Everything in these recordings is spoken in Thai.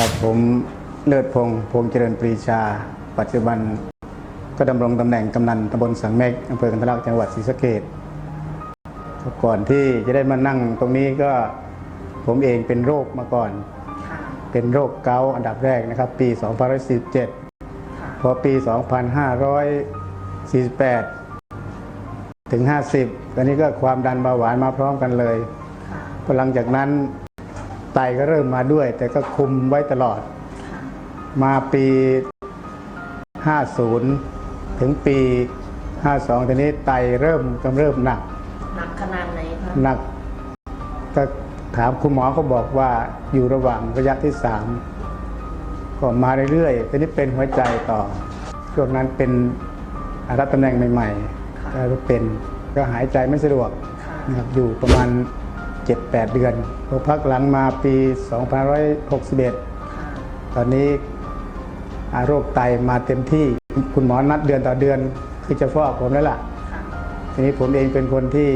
ครับผมเลิศพงษ์พงษ์เจริญปรีชา ปัจจุบันก็ดำรงตำแหน่งกำนันตำบลสังเมกอำเภอกันทลักจังหวัดศรีสะเกษก่อนที่จะได้มานั่งตรงนี้ก็ผมเองเป็นโรคมาก่อน เป็นโรคเกาต์อันดับแรกนะครับ ปี 2547พอปี 2548 ถึง 50ตอนนี้ก็ความดันเบาหวานมาพร้อมกันเลยพอหลังจากนั้น ไตก็เริ่มมาด้วย แต่ก็คุมไว้ตลอดค่ะมาปี 50 ถึงปี 52 ตอนนี้ไตเริ่มกำเริบหนัก หนักขนาดไหนคะหนักก็ถามคุณหมอก็บอกว่าอยู่ระหว่างระยะที่สามก็มาเรื่อยๆตอนนี้เป็นหัวใจต่อ ช่วงนั้นเป็นรับตำแหน่งใหม่ๆก็เป็นก็หายใจไม่สะดวกค่ะนะครับอยู่ประมาณ 7-8 เดือนพอพักหลังมาปี 2561ค่ะตอนนี้อ่าโรคไตมาเต็มที่คุณหมอนัดเดือนต่อเดือน คือจะฟอกผมแล้วล่ะค่ะ ทีนี้ผมเองเป็นคนที่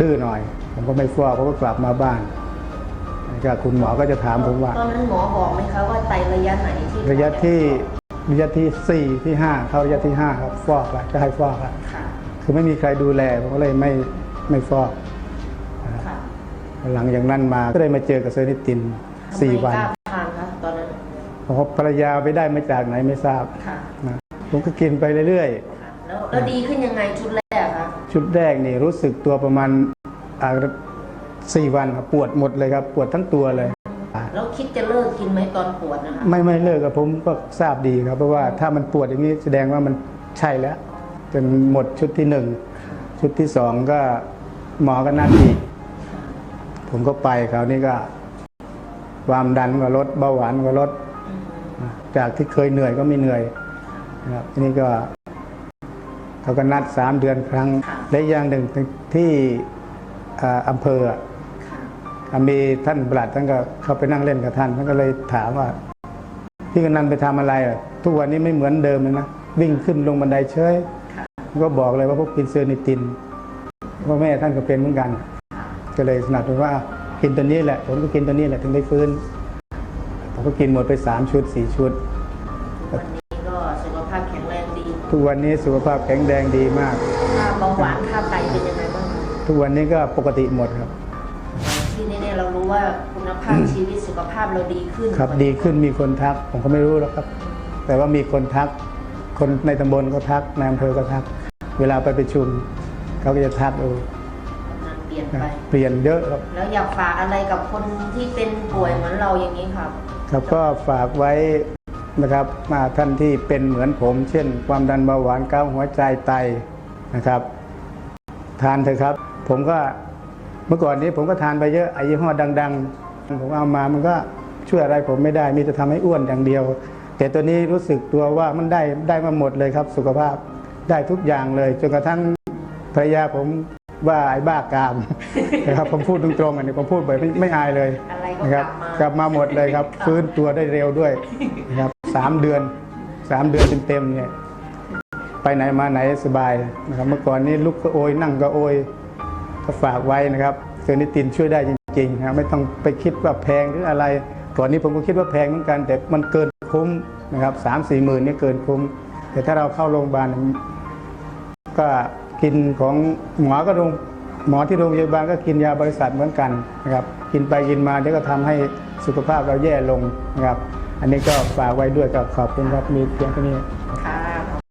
ดื้อหน่อย ผมก็ไม่ฟอกผมก็กลับมาบ้านแล้วก็คุณหมอก็จะถามผมว่าตอนนั้นหมอบอกไหมคะว่าไตระยะไหนที่ระยะที่ระยะที่สี่ที่ห้าเข้าระยะที่ห้าครับ ฟอกแล้วจะให้ฟอกแล้วค่ะคือไม่มีใครดูแลผมก็เลยไม่ไม่ฟอกค่ะ หลังจากนั้นมาก็ได้มาเจอกับเซอร์นิตินสี่ทำไมวันกล้าทานคะตอนนั้นเพราะภรรยาไปได้มาจากไหนไม่ทราบค่ะนะผมก็กินไปเรื่อยค่ะแล้วแล้วดีขึ้นยังไงชุดแรกคะๆชุดแรกนี่รู้สึกตัวประมาณอ่าสี่วันครับปวดหมดเลยครับปวดทั้งตัวเลยแล้วคิดจะเลิกกินไหมตอนปวดนะคะไม่ไม่เลิกกับผมก็ทราบดีครับเพราะว่าถ้ามันปวดอย่างนี้แสดงว่ามันใช่แล้วจนหมดชุดที่หนึ่งชุดที่สองก็หมอก็นัดอีก ผมก็ไปคราวนี้ก็ ความดันก็ลดเบาหวานก็ลด จากที่เคยเหนื่อยก็ไม่เหนื่อยนะครับทีนี้ก็เขาก็นัดสามเดือนครั้ง และอย่างหนึ่งที่อ่าอำเภออะค่ะอะมีท่านปลัดท่านก็เข้าไปนั่งเล่นกับท่านท่านก็เลยถามว่าพี่กนันไปทำอะไรอะทุกวันนี้ไม่เหมือนเดิมเลยนะวิ่งขึ้นลงบันไดเฉยค่ะก็บอกเลยว่าพวกกินเซอร์นิตินว่าแม่ท่านก็เป็นเหมือนกัน ก็เลยสนับสนุนว่ากินตัวนี้แหละผมก็กินตัวนี้แหละถึงได้ฟื้นผมก็กินหมดไปสามชุดสี่ชุดวันนี้ก็สุขภาพแข็งแรงดี ทุกวันนี้สุขภาพแข็งแรงดีมากค่าเบาหวานค่าไตเป็นยังไงบ้างคะทุกวันนี้ก็ปกติหมดครับ ที่แน่ๆเรารู้ว่าคุณภาพชีวิตสุขภาพเราดีขึ้นครับดีขึ้นมีคนทัก ผมก็ไม่รู้หรอกครับ แต่ว่ามีคนทัก คนในตำบลก็ทักในอำเภอก็ทัก เวลาไปประชุมเขาก็จะทักเออ ไป เปลี่ยนเยอะครับ แล้วอยากฝากอะไรกับคนที่เป็นป่วยเหมือนเราอย่างนี้ครับครับก็ฝากไว้นะครับมาท่านที่เป็นเหมือนผม เช่น ความดันเบาหวานเกาต์หัวใจไตนะครับ ทานเถอะครับ ผมก็เมื่อก่อนนี้ผมก็ทานไปเยอะไอ้ยี่ห้อดัง ๆ ผมเอามามันก็ช่วยอะไรผมไม่ได้ มีแต่ทำให้อ้วนอย่างเดียว แต่ตัวนี้รู้สึกตัวว่ามันได้ได้มาหมดเลยครับ สุขภาพได้ทุกอย่างเลยจนกระทั่งภรรยาผม ว่าไอ้บ้ากามนะครับผมพูดตรงๆอันนี้ผมพูดไปไม่ไม่อายเลยอะไรก็นะคกรัลับบมากลับมาหมดเลยครับ ฟื้นตัวได้เร็วด้วยนะครับสามเดือนสามเดือนเต็มๆเนี่ยไปไหนมาไหนสบายนะครับ เมื่อก่อนนี้ลุกก็โอยนั่งก็โอยก็ฝากไว้นะครับเซอร์นิตินช่วยได้จริงๆนะครับไม่ต้องไปคิดว่าแพงหรืออะไรก่อนนี้ผมก็คิดว่าแพงเหมือนกัน แต่มันเกินคุ้มนะครับสามสี่หมื่นนี่เกินคุ้ม แต่ถ้าเราเข้าโรงพยาบาลก็ กินของหมอก็โรงหมอที่โรงพยาบาลก็กินยาบริษัทเหมือนกันนะครับกินไปกินมาเดี๋ยวก็ทำให้สุขภาพเราแย่ลงนะครับ อันนี้ก็ฝากไว้ด้วยกับขอบคุณครับมีเพียงเท่านี้ค่ะ